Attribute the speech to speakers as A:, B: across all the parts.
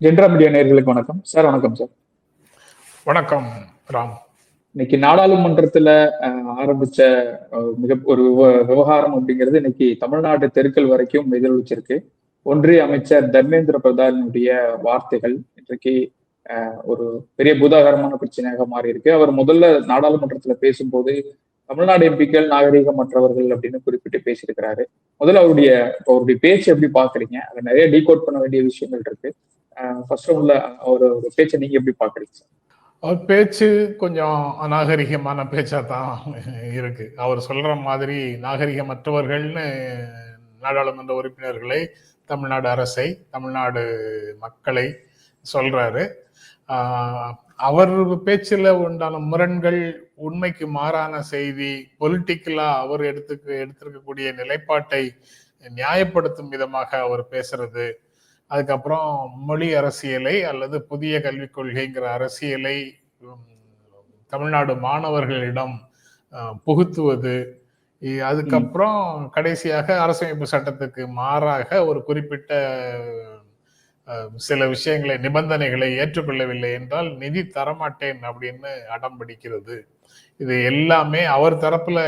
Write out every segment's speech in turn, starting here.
A: ஜென்ரா media நேர்களுக்கு வணக்கம். Sir வணக்கம் சார்.
B: வணக்கம் ராம்.
A: இன்னைக்கு நாடாளுமன்றத்துல ஆரம்பிச்ச மிக ஒரு விவ- விவகாரம் அப்படிங்கிறது இன்னைக்கு தமிழ்நாடு தெருக்கள் வரைக்கும் எதிரொலிச்சிருக்கு ஒன்றிய அமைச்சர் தர்மேந்திர பிரதானுடைய வார்த்தைகள் இன்றைக்கு ஒரு பெரிய பூதாகரமான பிரச்சனையாக மாறி இருக்கு அவர் முதல்ல நாடாளுமன்றத்துல பேசும்போது தமிழ்நாடு எம்பிக்கள் நாகரிகமற்றவர்கள் அப்படின்னு குறிப்பிட்டு பேசியிருக்கிறாரு. முதல்ல அவருடைய அவருடைய பேச்சு எப்படி பாக்குறீங்க? அதை நிறைய டீகோட் பண்ண வேண்டிய விஷயங்கள் இருக்கு. ஃபர்ஸ்ட் உள்ள அவர் ஒரு பேச்சை நீங்க எப்படி பாக்குறீங்க?
B: அவர் பேச்சு கொஞ்சம் அநாகரிகமான பேச்சா தான் இருக்கு. அவர் சொல்ற மாதிரி நாகரிகமற்றவர்கள்னு நாடாளுமன்ற உறுப்பினர்களை தமிழ்நாடு அரசை தமிழ்நாடு மக்களை சொல்றாரு. அவர் பேச்சில் உண்டான முரண்கள் உண்மைக்கு மாறான செய்தி பொலிட்டிக்கலா அவர் எடுத்துக்க எடுத்திருக்கக்கூடிய நிலைப்பாட்டை நியாயப்படுத்தும் விதமாக அவர் பேசுறது. அதுக்கப்புறம் மொழி அரசியலை அல்லது புதிய கல்விக் கொள்கைங்கிற அரசியலை தமிழ்நாடு மாணவர்களிடம் புகுத்துவது. அதுக்கப்புறம் கடைசியாக அரசமைப்பு சட்டத்துக்கு மாறாக ஒரு குறிப்பிட்ட சில விஷயங்களை நிபந்தனைகளை ஏற்றுக்கொள்ளவில்லை என்றால் நிதி தரமாட்டேன் அப்படின்னு அடம் பிடிக்கிறது. இது எல்லாமே அவர் தரப்புல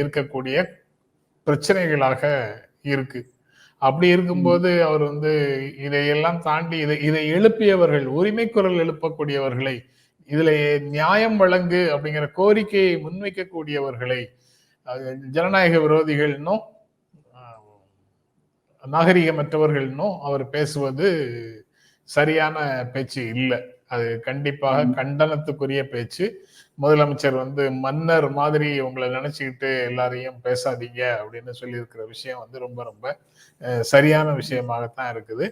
B: இருக்கக்கூடிய பிரச்சனைகளாக இருக்கு. அப்படி இருக்கும்போது அவர் வந்து இதையெல்லாம் தாண்டி இதை இதை எழுப்பியவர்கள் உரிமை குரல் எழுப்பக்கூடியவர்களை இதுல நியாயம் வழங்கு அப்படிங்கிற கோரிக்கையை முன்வைக்கக்கூடியவர்களை ஜனநாயக விரோதிகள்னும் நாகரிகமற்றவர்கள்னும் அவர் பேசுவது சரியான பேச்சு இல்லை. அது கண்டிப்பாக. கண்டனத்துக்குரிய பேச்சு. முதலமைச்சர் வந்து மன்னர் மாதிரி உங்களை நினைச்சுக்கிட்டு எல்லாரையும் பேசாதீங்க அப்படின்னு சொல்லியிருக்கிற விஷயம் வந்து ரொம்ப ரொம்ப சரியான விஷயமாகத்தான் இருக்குது.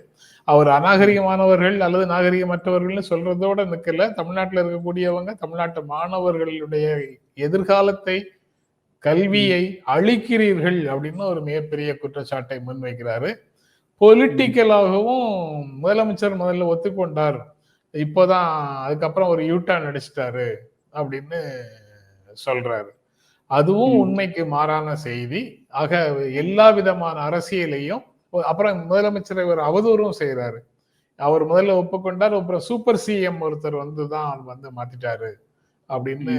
B: அவர் அநாகரிகமானவர்கள் அல்லது நாகரிகமற்றவர்கள்னு சொல்றதோட நிக்கல. தமிழ்நாட்டில் இருக்கக்கூடியவங்க தமிழ்நாட்டு மாணவர்களுடைய எதிர்காலத்தை கல்வியை அழிக்கிறீர்கள் அப்படின்னு ஒரு மிகப்பெரிய குற்றச்சாட்டை முன்வைக்கிறாரு. பொலிட்டிக்கலாகவும் முதலமைச்சர் முதல்ல ஒத்துக்கொண்டார். இப்போதான் அதுக்கப்புறம் ஒரு யூட்டர்ன் அடிச்சிட்டாரு. அப்படின்னு சொல்றாரு. அதுவும். உண்மைக்கு மாறான செய்தி. ஆக எல்லா விதமான அரசியலையும் அப்புறம் முதலமைச்சரை ஒரு அவதூறும் செய்யறாரு அவர் முதல்ல ஒப்புக்கொண்டார் அப்புறம் சூப்பர் சிஎம் ஒருத்தர் வந்து தான் வந்து மாத்திட்டாரு அப்படின்னு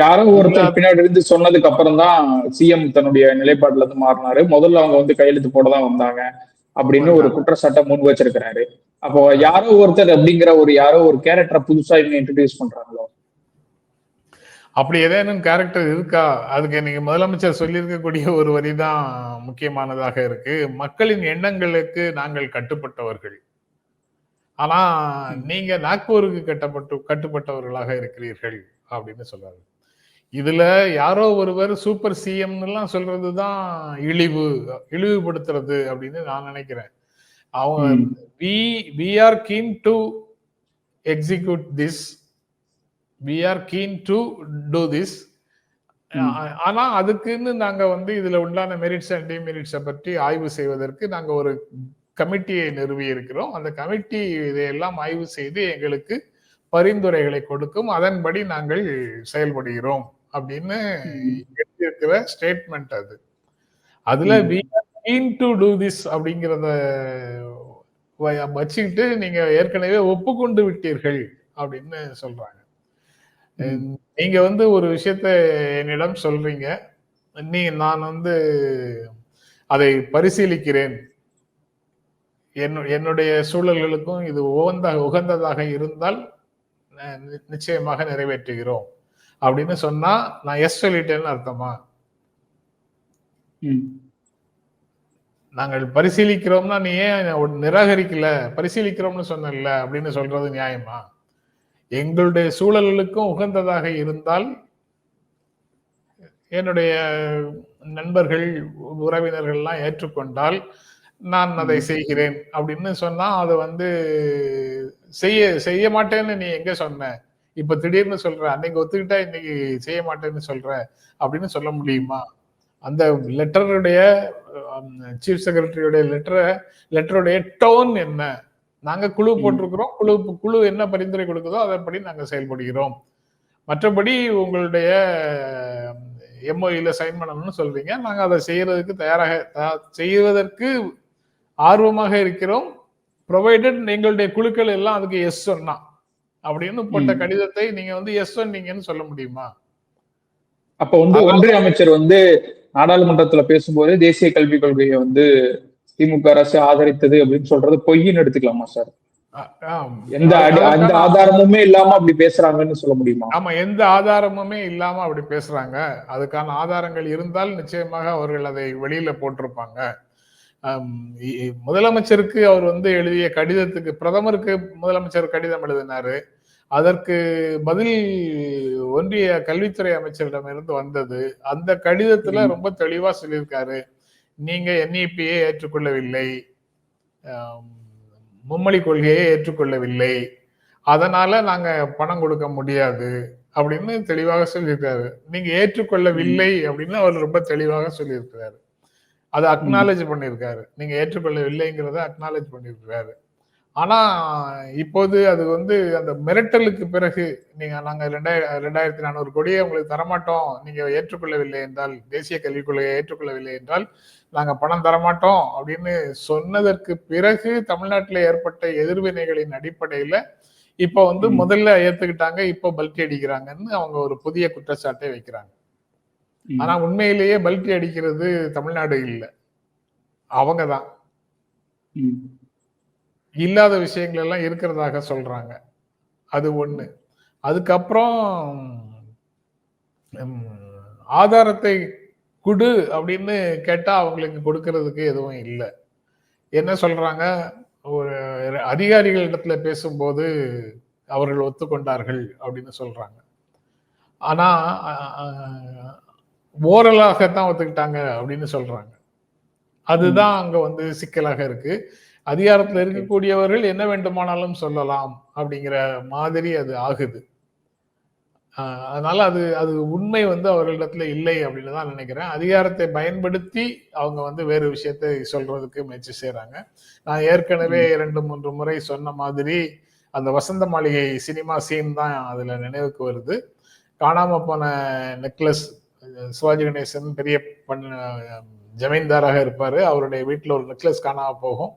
A: யாரோ ஒருத்தர் பின்னாடி இருந்து சொன்னதுக்கு அப்புறம் தான் சிஎம் தன்னுடைய நிலைப்பாட்டுல இருந்து மாறினாரு. முதல்ல அவங்க வந்து கையெழுத்து போட தான் வந்தாங்க அப்படின்னு ஒரு குற்றச்சாட்டை முன் வச்சிருக்கிறாரு. அப்போ யாரோ ஒருத்தர் அப்படிங்கிற ஒரு யாரோ ஒரு கேரக்டரை புதுசா இவங்க இன்ட்ரடியூஸ் பண்றாங்களோ
B: அப்படி ஏதேனும் கேரக்டர் இருக்கா? அதுக்கு நீங்க முதலமைச்சர் சொல்லியிருக்கக்கூடிய ஒரு வரி தான் முக்கியமானதாக இருக்கு. மக்களின் எண்ணங்களுக்கு நாங்கள் கட்டுப்பட்டவர்கள். ஆனா நீங்க நாக்பூருக்கு கட்டப்பட்டு கட்டுப்பட்டவர்களாக இருக்கிறீர்கள் அப்படின்னு சொல்றாரு. இதுல யாரோ ஒருவர் சூப்பர் சிஎம் எல்லாம் சொல்றதுதான் இழிவு இழிவுபடுத்துறது அப்படின்னு நான் நினைக்கிறேன். அவங்க. We we are keen to execute this we are keen to do this. ஆனா அதுக்குன்னு நாங்க வந்து இதுல உண்டான மெரிட்ஸ் அண்ட் டிமெரிட்ஸை பற்றி ஆய்வு செய்வதற்கு நாங்க ஒரு கமிட்டியை நிறுவி இருக்கிறோம் அந்த கமிட்டி இதையெல்லாம் ஆய்வு செய்து எங்களுக்கு பரிந்துரைகளை கொடுக்கும் அதன்படி நாங்கள் செயல்படுகிறோம் அப்படின்னு
A: ம்.
B: எழுதியிருக்கிற ஸ்டேட்மெண்ட் அது அதுல டு டூ திஸ் அப்படிங்கிறத வச்சுக்கிட்டு நீங்க ஏற்கனவே ஒப்புக்கொண்டு விட்டீர்கள் அப்படின்னு சொல்றாங்க. நீங்க வந்து ஒரு விஷயத்த என்னிடம் சொல்றீங்க. நீ நான் வந்து அதை பரிசீலிக்கிறேன். என்னு- என்னுடைய சூழல்களுக்கும் இது உகந்த உகந்ததாக இருந்தால் நிச்சயமாக நிறைவேற்றுகிறோம். அப்படின்னு சொன்னா நான் எஸ் சொல்லிட்டேன்னு அர்த்தமா?
A: ம்.
B: நாங்கள் பரிசீலிக்கிறோம்னா நீ ஏன் நிராகரிக்கல? பரிசீலிக்கிறோம்னு சொன்னல அப்படின்னு சொல்றது நியாயமா? எங்களுடைய சூழல்களுக்கும் உகந்ததாக இருந்தால் என்னுடைய நண்பர்கள் உறவினர்கள்லாம் ஏற்றுக்கொண்டால் நான் அதை. செய்கிறேன் அப்படின்னு சொன்னா அதை வந்து செய்ய செய்ய மாட்டேன்னு நீ எங்க சொன்ன? இப்ப திடீர்னு சொல்ற அன்னைக்கு ஒத்துக்கிட்டா இன்னைக்கு செய்ய மாட்டேன்னு சொல்ற? அப்படின்னு சொல்ல முடியுமா? அந்த லெட்டருடைய சீஃப் செக்ரட்டரியுடைய லெட்டரை லெட்டருடைய டோன் என்ன? நாங்க குழு. போட்டிருக்கிறோம். குழு குழு என்ன பரிந்துரை கொடுக்குதோ அதன்படி நாங்க செயல்படுகிறோம். மற்றபடி உங்களுடைய எம்ஓஇல சைன் பண்ணணும்னு சொல்றீங்க. நாங்க அதை செய்யறதுக்கு தயாராக தயா- செய்வதற்கு ஆர்வமாக இருக்கிறோம். ப்ரொவைடட் எங்களுடைய குழுக்கள் எல்லாம் அதுக்கு எஸ் சொன்னா. அப்படின்னு போட்ட. கடிதத்தை நீங்க வந்து எஸ் சொன்னீங்கன்னு சொல்ல முடியுமா?
A: அப்ப வந்து ஒன்றிய அமைச்சர் வந்து நாடாளுமன்றத்துல பேசும்போது தேசிய கல்விக் கொள்கையை வந்து திமுக அரசு ஆதரித்தது அப்படின்னு சொல்றது பொய்ன்னு எடுத்துக்கலாமா சார். எந்த எந்த ஆதாரமுமே இல்லாம அப்படி பேசுறாங்கன்னு சொல்ல முடியுமா?
B: ஆமா எந்த ஆதாரமுமே இல்லாம அப்படி பேசுறாங்க. அதுக்கான ஆதாரங்கள் இருந்தால் நிச்சயமாக அவர்கள் அதை வெளியில போட்டிருப்பாங்க. முதலமைச்சருக்கு அவர் வந்து எழுதிய கடிதத்துக்கு பிரதமருக்கு முதலமைச்சர் கடிதம் எழுதினாரு. அதற்கு பதில் ஒன்றிய கல்வித்துறை அமைச்சரிடமிருந்து வந்தது. அந்த கடிதத்துல. ரொம்ப தெளிவா சொல்லியிருக்காரு. நீங்க என்இபியை ஏற்றுக்கொள்ளவில்லை. மும்மொழி கொள்கையை ஏற்றுக்கொள்ளவில்லை. அதனால நாங்க பணம் கொடுக்க முடியாது அப்படின்னு தெளிவாக சொல்லியிருக்காரு. நீங்க ஏற்றுக்கொள்ளவில்லை அப்படின்னு அவர் ரொம்ப தெளிவாக சொல்லியிருக்கிறாரு. அதை அக்னாலேஜ் பண்ணியிருக்காரு. நீங்க ஏற்றுக்கொள்ளவில்லைங்கிறத அக்னாலேஜ் பண்ணியிருக்கிறாரு. ஆனா இப்போது அது வந்து அந்த மிரட்டலுக்கு பிறகு நீங்க நாங்க ரெண்டாயிரம் ரெண்டாயிரத்தி நானூறு கோடியை உங்களுக்கு தரமாட்டோம் நீங்க ஏற்றுக்கொள்ளவில்லை என்றால் தேசிய கல்விக் கொள்கையை ஏற்றுக்கொள்ளவில்லை என்றால் நாங்க பணம் தரமாட்டோம் அப்படின்னு சொன்னதற்கு பிறகு தமிழ்நாட்டில் ஏற்பட்ட எதிர்வினைகளின் அடிப்படையில இப்ப வந்து. முதல்ல ஏத்துக்கிட்டாங்க இப்போ பல்டி அடிக்கிறாங்கன்னு அவங்க ஒரு புதிய குற்றச்சாட்டை வைக்கிறாங்க. ஆனா உண்மையிலேயே பல்டி அடிக்கிறது தமிழ்நாடு இல்ல அவங்க தான்
A: ம்.
B: இல்லாத விஷயங்கள் எல்லாம் இருக்கிறதாக சொல்றாங்க. அது ஒண்ணு. அதுக்கப்புறம் ஆதாரத்தை குடு அப்படின்னு கேட்டா அவங்களுக்கு கொடுக்கறதுக்கு எதுவும் இல்லை. என்ன சொல்றாங்க? ஒரு அதிகாரிகளிடத்துல பேசும்போது அவர்கள் ஒத்துக்கொண்டார்கள் அப்படின்னு சொல்றாங்க. ஆனா ஓரலாகத்தான் ஒத்துக்கிட்டாங்க அப்படின்னு சொல்றாங்க. அதுதான் அங்க வந்து சிக்கலாக இருக்கு. அதிகாரத்துல இருக்கக்கூடியவர்கள் என்ன வேண்டுமானாலும் சொல்லலாம் அப்படிங்கிற மாதிரி அது ஆகுது. அதனால அது அது உண்மை வந்து அவர்களிடத்துல இல்லை அப்படின்னு தான் நினைக்கிறேன். அதிகாரத்தை பயன்படுத்தி அவங்க வந்து வேறு விஷயத்தை சொல்றதுக்கு முயற்சி செய்றாங்க. நான் ஏற்கனவே இரண்டு மூன்று முறை சொன்ன மாதிரி அந்த வசந்த மாளிகை சினிமா சீன் தான் அதுல நினைவுக்கு வருது. காணாம போன நெக்லஸ் சிவாஜி கணேசன் பெரிய பண்ண ஜமீன்தாராக இருப்பாரு. அவருடைய வீட்டில் ஒரு நெக்லஸ் காணாம போகும்.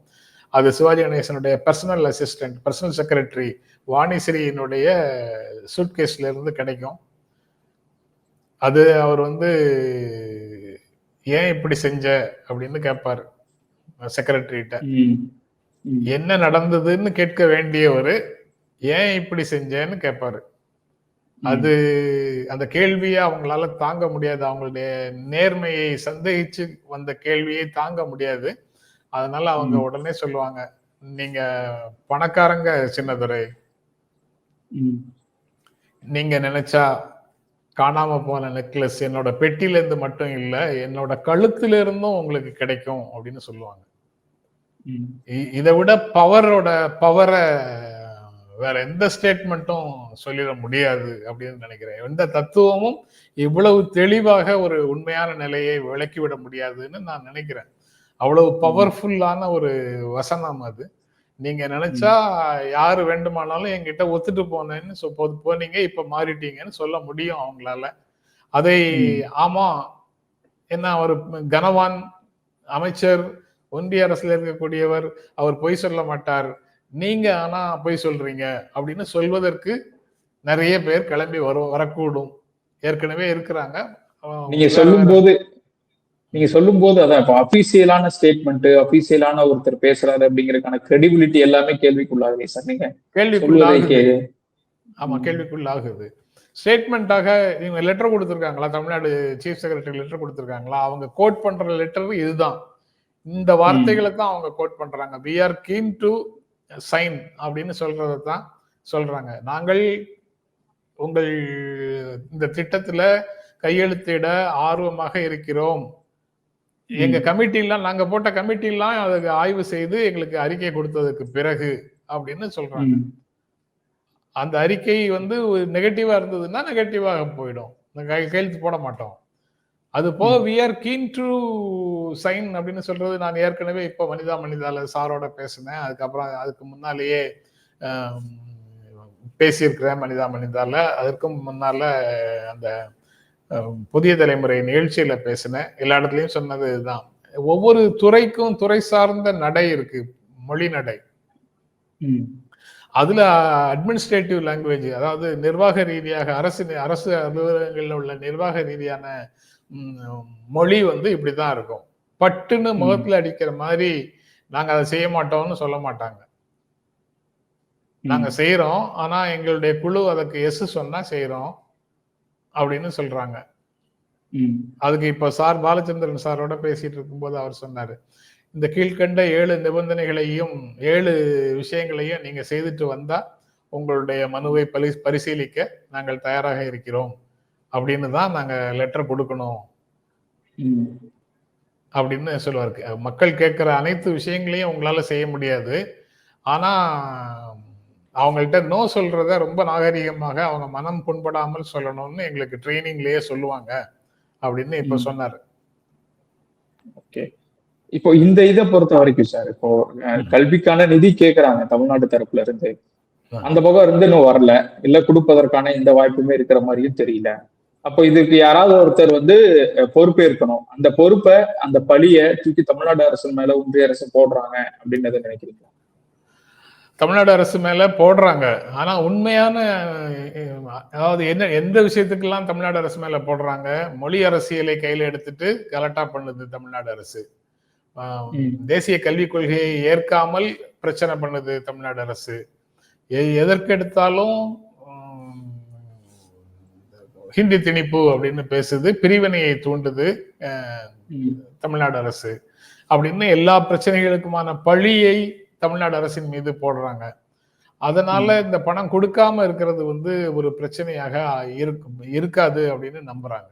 B: அது சிவாஜி கணேசனுடைய பர்சனல் அசிஸ்டன்ட் பர்சனல் செக்ரட்டரி வாணிஸ்ரீயினுடைய சூட்கேஸ்ல இருந்து கிடைக்கும். அது அவர் வந்து ஏன் இப்படி செஞ்ச? அப்படின்னு கேட்பாரு.
A: ம்.
B: என்ன நடந்ததுன்னு கேட்க வேண்டியவர் ஏன் இப்படி செஞ்சேன்னு கேட்பாரு அது அந்த கேள்வியை அவங்களால தாங்க முடியாது. அவங்களுடைய நேர்மையை சந்தேகிச்சு வந்த கேள்வியை தாங்க முடியாது. அதனால அவங்க. உடனே சொல்லுவாங்க நீங்க பணக்காரங்க சின்னதுரை. நீங்க நினைச்சா காணாம போன நெக்லஸ் என்னோட பெட்டில இருந்து மட்டும் இல்ல என்னோட கழுத்துல இருந்தும் உங்களுக்கு கிடைக்கும் அப்படின்னு சொல்லுவாங்க. இதை விட பவரோட பவரை வேற எந்த ஸ்டேட்மெண்ட்டும் சொல்லிட முடியாது அப்படின்னு நினைக்கிறேன். எந்த தத்துவமும் இவ்வளவு தெளிவாக ஒரு உண்மையான நிலையை விளக்கிவிட முடியாதுன்னு நான் நினைக்கிறேன். அவ்வளவு பவர்ஃபுல்லான ஒரு வசனம் அது. நீங்க நினைச்சா யாரு வேண்டுமானாலும் என்கிட்ட ஒத்துட்டு போனேன்னு சொ- போ- போனீங்க இப்ப மாறிட்டீங்கன்னு சொல்ல முடியும் அவங்களால. அதை. ஆமா என்ன அவர் கனவான் அமைச்சர் ஒன்றிய அரசுல இருக்கக்கூடியவர் அவர் பொய் சொல்ல மாட்டார். நீங்க ஆனா பொய் சொல்றீங்க அப்படின்னு சொல்வதற்கு நிறைய பேர் கிளம்பி வரும் வரக்கூடும். ஏற்கனவே இருக்கிறாங்க.
A: நீங்க சொல்லும் போது நீங்க சொல்லும் போது அதான் இப்போ அபிஷியலான ஸ்டேட்மெண்ட் அபிஷியலான ஒருத்தர் பேசுறாரு அப்படிங்கறதுக்கான கிரெடிபிலிட்டி எல்லாமே கேள்விக்குள்ளாகுது சார் நீங்க?
B: கேள்விக்குள்ளாகுது. ஆமா. கேள்விக்குள்ளாகுது. ஸ்டேட்மெண்ட்டாக இவங்க லெட்டர் கொடுத்துருக்காங்களா? தமிழ்நாடு சீஃப் செக்ரட்டரி லெட்டர் கொடுத்துருக்காங்களா? அவங்க கோட் பண்ற லெட்டர் இதுதான். இந்த வார்த்தைகளை தான் அவங்க கோட் பண்றாங்க. We are keen to sign அப்படின்னு சொல்றதை தான் சொல்றாங்க. நாங்கள் உங்கள் இந்த திட்டத்துல கையெழுத்திட ஆர்வமாக இருக்கிறோம். எங்க கமிட்டிலாம் நாங்க போட்ட கமிட்டிலாம் அதுக்கு ஆய்வு செய்து எங்களுக்கு அறிக்கை கொடுத்ததுக்கு பிறகு அப்படின்னு சொல்றாங்க. அந்த அறிக்கை வந்து நெகட்டிவா இருந்ததுன்னா நெகட்டிவாக போயிடும். கையெழுத்து போட மாட்டோம். அது போக we are keen to sign அப்படின்னு சொல்றது நான் ஏற்கனவே இப்போ மனிதா மனிதால சாரோட பேசினேன். அதுக்கப்புறம் அதுக்கு முன்னாலேயே பேசியிருக்கிறேன் மனிதா மனிதால. அதற்கும் முன்னால அந்த புதிய தலைமுறை நிகழ்ச்சியில பேசினேன் எல்லா இடத்துலயும் சொன்னது இதுதான் ஒவ்வொரு துறைக்கும் துறை சார்ந்த நடை இருக்கு மொழி நடை. அதுல அட்மினிஸ்ட்ரேட்டிவ் லாங்குவேஜ் அதாவது நிர்வாக ரீதியாக அரசு அரசு அலுவலகங்களில் உள்ள நிர்வாக ரீதியான மொழி வந்து இப்படிதான் இருக்கும். பட்டுன்னு. முகத்துல அடிக்கிற மாதிரி நாங்க அதை செய்ய மாட்டோம்னு சொல்ல மாட்டாங்க. நாங்க செய்யறோம் ஆனா எங்களுடைய குழு அதுக்கு எஸ் சொன்னா செய்யறோம் அப்படின்னு சொல்றாங்க.
A: ம்,
B: அதுக்கு இப்ப சார் பாலச்சந்திரன் சாரோட பேசிட்டு இருக்கும்போது அவர் சொன்னாரு இந்த கீழ்கண்ட ஏழு நிபந்தனைகளையும் ஏழு விஷயங்களையும் நீங்க செய்துட்டு வந்தா உங்களுடைய மனுவை பரி பரிசீலிக்க நாங்கள் தயாராக இருக்கிறோம். அப்படின்னு தான் நாங்க லெட்டர் கொடுக்கணும். அப்படின்னு சொல்லுவாரு. மக்கள் கேட்கிற அனைத்து விஷயங்களையும் உங்களால செய்ய முடியாது. ஆனா அவங்கள்ட்ட நோ சொல்றத ரொம்ப நாகரிகமாக அவங்க மனம் புண்படாமல் சொல்லணும்னு எங்களுக்கு ட்ரைனிங்லயே சொல்லுவாங்க அப்படின்னு இப்ப. சொன்னாரு.
A: ஓகே. இப்போ இந்த இதை பொறுத்த வரைக்கும் சார் இப்போ. கல்விக்கான நிதி கேக்குறாங்க தமிழ்நாடு தரப்புல இருந்து. அந்த பக்கம் இருந்து இன்னும் வரல. இல்ல கொடுப்பதற்கான இந்த வாய்ப்புமே இருக்கிற மாதிரியும் தெரியல. அப்போ இதுக்கு யாராவது ஒருத்தர் வந்து பொறுப்பேற்கணும். அந்த பொறுப்பை அந்த பழிய தூக்கி தமிழ்நாடு அரசு மேல ஒன்றிய அரசு போடுறாங்க அப்படின்னு நினைக்கிறீங்க?
B: தமிழ்நாடு அரசு மேல போடுறாங்க. ஆனா உண்மையான அதாவது என்ன எந்த விஷயத்துக்கெல்லாம் தமிழ்நாடு அரசு மேல போடுறாங்க? மொழி அரசியலை கையில எடுத்துட்டு கலட்டா பண்ணுது தமிழ்நாடு அரசு. தேசிய கல்விக் கொள்கையை ஏற்காமல் பிரச்சனை பண்ணுது தமிழ்நாடு அரசு. எ- எதற்கெடுத்தாலும் உம், ஹிந்தி திணிப்பு அப்படின்னு பேசுது பிரிவினையை தூண்டுது தமிழ்நாடு அரசு. அப்படின்னு எல்லா பிரச்சனைகளுக்குமான பழியை தமிழ்நாடு அரசின் மீது போடுறாங்க. அதனால இந்த பணம் கொடுக்காம இருக்கிறது வந்து ஒரு பிரச்சனையாக இருக்கும் இருக்காது அப்படின்னு நம்புறாங்க.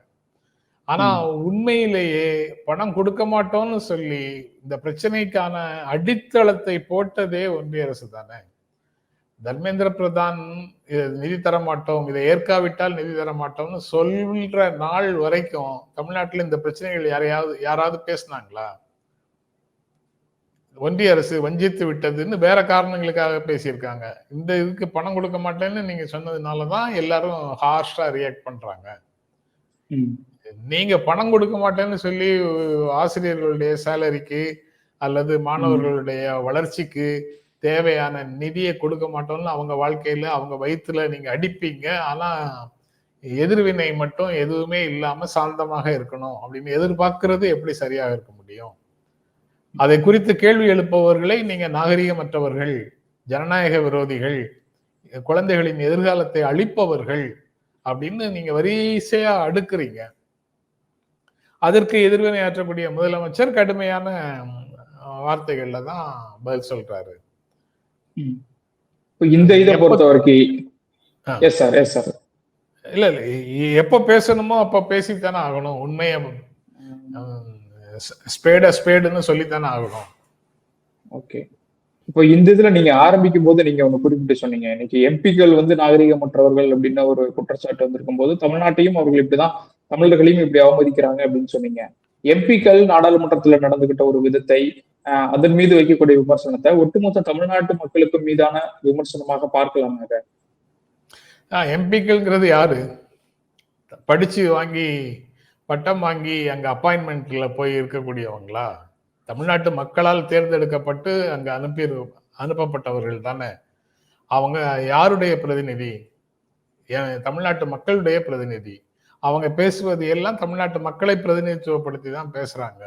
B: ஆனா உண்மையிலேயே பணம் கொடுக்க மாட்டோம்னு சொல்லி இந்த பிரச்சனைக்கான அடித்தளத்தை போட்டதே ஒன்றிய அரசு தானே? தர்மேந்திர பிரதான் நிதி தர மாட்டோம் இதை ஏற்காவிட்டால் நிதி தர மாட்டோம்னு சொல்ற நாள் வரைக்கும் தமிழ்நாட்டுல இந்த பிரச்சனைகள் யாரையாவது யாராவது பேசினாங்களா? ஒன்றிய அரசு வஞ்சித்து விட்டதுன்னு வேற காரணங்களுக்காக பேசியிருக்காங்க. இந்த இதுக்கு பணம் கொடுக்க மாட்டேன்னு நீங்க சொன்னதுனாலதான் எல்லாரும் ஹார்ஷா ரியாக்ட் பண்றாங்க. நீங்க பணம் கொடுக்க மாட்டேன்னு சொல்லி ஆசிரியர்களுடைய சேலரிக்கு அல்லது மாணவர்களுடைய வளர்ச்சிக்கு தேவையான நிதியை கொடுக்க மாட்டோம்னு அவங்க வாழ்க்கையில அவங்க வயிற்றுல நீங்க அடிப்பீங்க. ஆனா எதிர்வினை மட்டும் எதுவுமே இல்லாம சாந்தமாக இருக்கணும் அப்படின்னு எதிர்பார்க்கிறது எப்படி சரியாக இருக்க முடியும்? அதை குறித்து கேள்வி எழுப்பவர்களை நீங்க நாகரிகமற்றவர்கள் ஜனநாயக விரோதிகள் குழந்தைகளின் எதிர்காலத்தை அழிப்பவர்கள் அப்படின்னு நீங்க வரிசையா அடுக்குறீங்க. அதற்கு எதிர்வினை ஆற்றக்கூடிய முதலமைச்சர் கடுமையான வார்த்தைகள்ல தான் பதில் சொல்றாரு.
A: இந்த இதை
B: எப்ப-
A: பொறுத்த வரைக்கும்
B: ஆ.
A: எஸ் சார் எஸ் சார்
B: இல்ல இல்ல. எப்ப பேசணுமோ அப்ப பேசித்தானே ஆகணும். உண்மையை ஸ்பேட ஸ்பேடுன்னு சொல்லித்தானே ஆகணும்.
A: ஓகே இப்போ இந்த இதுல நீங்க ஆரம்பிக்கும் போது நீங்க ஒண்ணு குறிப்பிட்டு சொன்னீங்க. இன்னைக்கு எம்பிக்கள் வந்து நாகரிகமற்றவர்கள் அப்படின்னு ஒரு குற்றச்சாட்டு வந்திருக்கும் போது தமிழ்நாட்டையும் அவர்கள் இப்படிதான் தமிழர்களையும் இப்படி அவமதிக்கிறாங்க அப்படின்னு சொன்னீங்க. எம்பிக்கள் நாடாளுமன்றத்துல நடந்துகிட்ட ஒரு விதத்தை அதன் மீது வைக்கக்கூடிய விமர்சனத்தை ஒட்டுமொத்த தமிழ்நாட்டு மக்களுக்கு மீதான விமர்சனமாக பார்க்கலாம் அதை
B: எம்பிக்கள்ங்கிறது யாரு? படிச்சு வாங்கி பட்டம் வாங்கி அங்க அப்பாயின்மெண்ட்ல போய் இருக்கக்கூடியவங்களா? தமிழ்நாட்டு மக்களால் தேர்ந்தெடுக்கப்பட்டு அங்க அனுப்பி அனுப்பப்பட்டவர்கள் தானே? அவங்க யாருடைய பிரதிநிதி? தமிழ்நாட்டு மக்களுடைய பிரதிநிதி. அவங்க பேசுவது எல்லாம் தமிழ்நாட்டு மக்களை பிரதிநிதித்துவப்படுத்தி தான் பேசுறாங்க.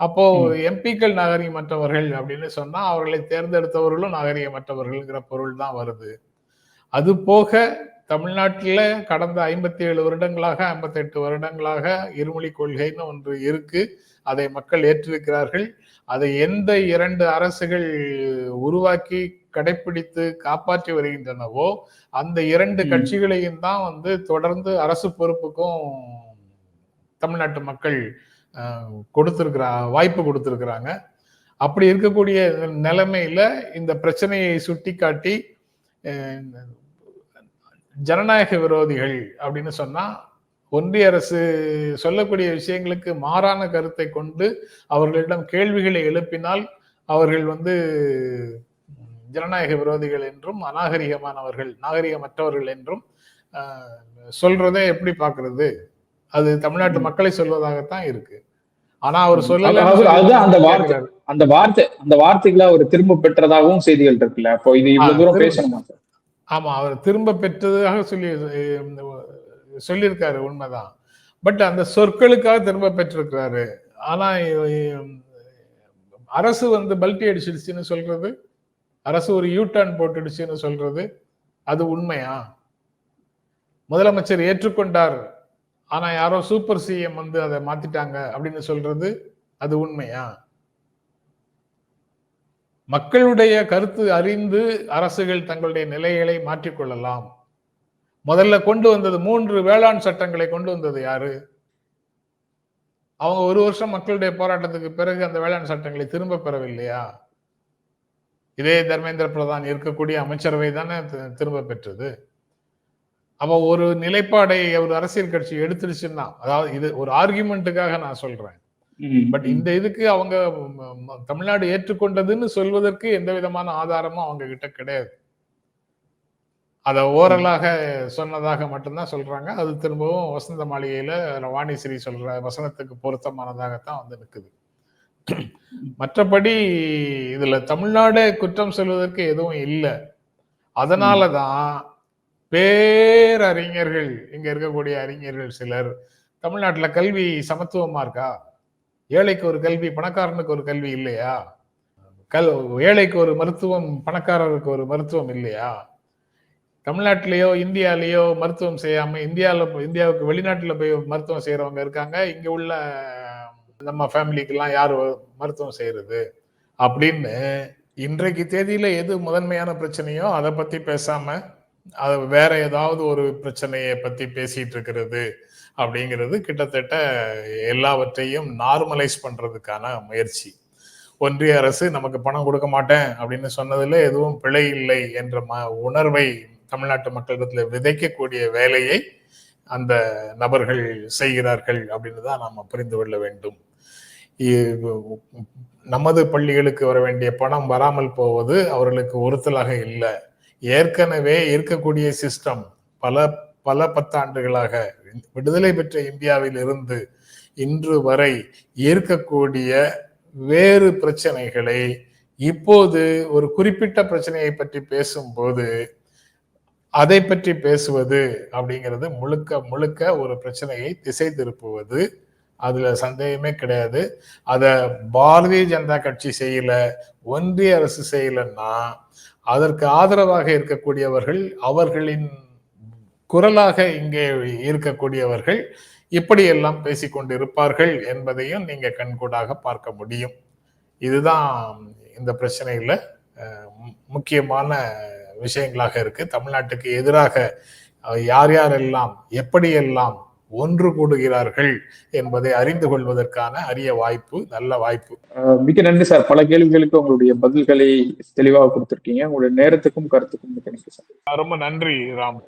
B: அப்போ எம்பிக்கள் நாகரிகமற்றவர்கள் அப்படின்னு சொன்னா அவர்களை தேர்ந்தெடுத்தவர்களும் நாகரிகமற்றவர்கள்ங்கிற பொருள் தான் வருது. அது போக தமிழ்நாட்டில் கடந்த ஐம்பத்தி ஏழு வருடங்களாக ஐம்பத்தெட்டு வருடங்களாக இருமொழி கொள்கைன்னு ஒன்று இருக்கு. அதை மக்கள் ஏற்றிருக்கிறார்கள். அதை எந்த இரண்டு அரசுகள் உருவாக்கி கடைபிடித்து காப்பாற்றி வருகின்றனவோ அந்த இரண்டு. கட்சிகளையும் தான் வந்து தொடர்ந்து அரசு பொறுப்புக்கும் தமிழ்நாட்டு மக்கள் கொடுத்திருக்கிற வாய்ப்பு கொடுத்திருக்கிறாங்க. அப்படி இருக்கக்கூடிய நிலைமையில இந்த பிரச்சனையை சுட்டிக்காட்டி அஹ், ஜனநாயக விரோதிகள் அப்படின்னு சொன்னா ஒன்றிய அரசு சொல்லக்கூடிய விஷயங்களுக்கு மாறான கருத்தை கொண்டு அவர்களிடம் கேள்விகளை எழுப்பினால் அவர்கள் வந்து ஜனநாயக விரோதிகள் என்றும் அநாகரிகமானவர்கள் நாகரிகமற்றவர்கள் என்றும் ஆஹ், சொல்றதை எப்படி பார்க்கிறது? அது தமிழ்நாட்டு மக்களை சொல்வதாகத்தான் இருக்கு. ஆனா அவர்
A: அதுதான் அந்த வார்த்தை அந்த வார்த்தை அந்த வார்த்தைகளை அவர் திரும்ப பெற்றதாகவும் செய்திகள் இருக்குல்ல அப்போ இது இவ்வளவு தூரம் பேசணுமா? சார்
B: ஆமாம் அவர் திரும்ப பெற்றதாக சொல்லி சொல்லியிருக்காரு உண்மைதான். பட் அந்த சொற்களுக்காக திரும்ப பெற்றிருக்கிறாரு. ஆனால் அரசு வந்து பல்டி அடிச்சிடுச்சுன்னு சொல்றது? அரசு ஒரு யூ டர்ன் போட்டுடுச்சுன்னு சொல்றது? அது உண்மையா? முதலமைச்சர் ஏற்றுக்கொண்டார். ஆனால் யாரோ சூப்பர் சிஎம் வந்து அதை மாத்திட்டாங்க அப்படின்னு சொல்றது அது உண்மையா? மக்களுடைய கருத்து அறிந்து அரசுகள் தங்களுடைய நிலைகளை மாற்றிக்கொள்ளலாம். முதல்ல கொண்டு வந்தது மூன்று வேளாண் சட்டங்களை கொண்டு வந்தது யாரு? அவங்க ஒரு வருஷம் மக்களுடைய போராட்டத்துக்கு பிறகு அந்த வேளாண் சட்டங்களை திரும்ப பெறவில்லையா? இதே தர்மேந்திர பிரதான் இருக்கக்கூடிய அமைச்சரவை தானே திரும்ப பெற்றது. அப்போ ஒரு நிலைப்பாடை ஒரு அரசியல் கட்சி எடுத்துருச்சுன்னா அதாவது இது ஒரு ஆர்குமெண்ட்டுக்காக நான் சொல்றேன். பட் இந்த இதுக்கு அவங்க தமிழ்நாடு ஏற்றுக்கொண்டதுன்னு சொல்வதற்கு எந்த விதமான ஆதாரமும் அவங்க கிட்ட கிடையாது. அத ஓரலாக சொன்னதாக மட்டும்தான் சொல்றாங்க. அது திரும்பவும் வசந்த மாளிகையில வாணிஸ்ரீ சொல்ற வசனத்துக்கு பொருத்தமானதாகத்தான் வந்து நிக்குது. மற்றபடி இதுல தமிழ்நாடு குற்றம் சொல்வதற்கு எதுவும் இல்லை. அதனாலதான் பேரறிஞர்கள் இங்க இருக்கக்கூடிய அறிஞர்கள் சிலர் தமிழ்நாட்டுல கல்வி சமத்துவமா இருக்கா? ஏழைக்கு ஒரு கல்வி பணக்காரனுக்கு ஒரு கல்வி இல்லையா? கல் ஏழைக்கு ஒரு மருத்துவம் பணக்காரருக்கு ஒரு மருத்துவம் இல்லையா? தமிழ்நாட்டிலேயோ இந்தியாலேயோ மருத்துவம் செய்யாம இந்தியாவில் இந்தியாவுக்கு வெளிநாட்டில் போய் மருத்துவம் செய்கிறவங்க இருக்காங்க. இங்கே உள்ள நம்ம ஃபேமிலிக்கெல்லாம் யார் மருத்துவம் செய்கிறது அப்படின்னு இன்றைக்கு தேதியில் எது முதன்மையான பிரச்சனையோ அதை பற்றி பேசாமல் அது வேற ஏதாவது ஒரு பிரச்சனையை பற்றி பேசிகிட்டு இருக்கிறது. அப்படிங்கிறது கிட்டத்தட்ட எல்லாவற்றையும் நார்மலைஸ் பண்றதுக்கான முயற்சி. ஒன்றிய அரசு நமக்கு பணம் கொடுக்க மாட்டேன் அப்படின்னு சொன்னதுல எதுவும் பிழை இல்லை என்ற ம உணர்வை தமிழ்நாட்டு மக்களிடத்துல விதைக்கக்கூடிய வேலையை அந்த நபர்கள் செய்கிறார்கள் அப்படின்னு தான் நாம் புரிந்து கொள்ள வேண்டும். நமது பள்ளிகளுக்கு வர வேண்டிய பணம் வராமல் போவது அவர்களுக்கு ஒருத்தலாக இல்லை. ஏற்கனவே இருக்கக்கூடிய சிஸ்டம் பல பல பத்தாண்டுகளாக விடுதலை பெற்ற இந்தியாவில் இருந்து இன்று வரை ஏற்கக்கூடிய வேறு பிரச்சனைகளை இப்போது ஒரு குறிப்பிட்ட பிரச்சனையை பற்றி பேசும்போது அதை பற்றி பேசுவது அப்படிங்கிறது முழுக்க முழுக்க ஒரு பிரச்சனையை திசை திருப்புவது. அதுல சந்தேகமே கிடையாது. அத பாரதிய ஜனதா கட்சி செய்யல ஒன்றிய அரசு செய்யலன்னா அதற்கு ஆதரவாக இருக்கக்கூடியவர்கள் அவர்களின் குரலாக இங்கே இருக்கக்கூடியவர்கள் இப்படியெல்லாம் பேசிக்கொண்டு இருப்பார்கள் என்பதையும் நீங்க கண்கூடாக பார்க்க முடியும். இதுதான் இந்த பிரச்சனையில முக்கியமான விஷயங்களாக இருக்கு. தமிழ்நாட்டுக்கு எதிராக யார் யாரெல்லாம் எப்படியெல்லாம் ஒன்று கூடுகிறார்கள் என்பதை அறிந்து கொள்வதற்கான அரிய வாய்ப்பு நல்ல வாய்ப்பு.
A: மிக்க நன்றி சார். பல கேள்விகளுக்கு உங்களுடைய பதில்களை தெளிவாக கொடுத்திருக்கீங்க. உங்களுடைய நேரத்துக்கும் கருத்துக்கும் மிக்க நன்றி சார்.
B: ரொம்ப நன்றி ராம்.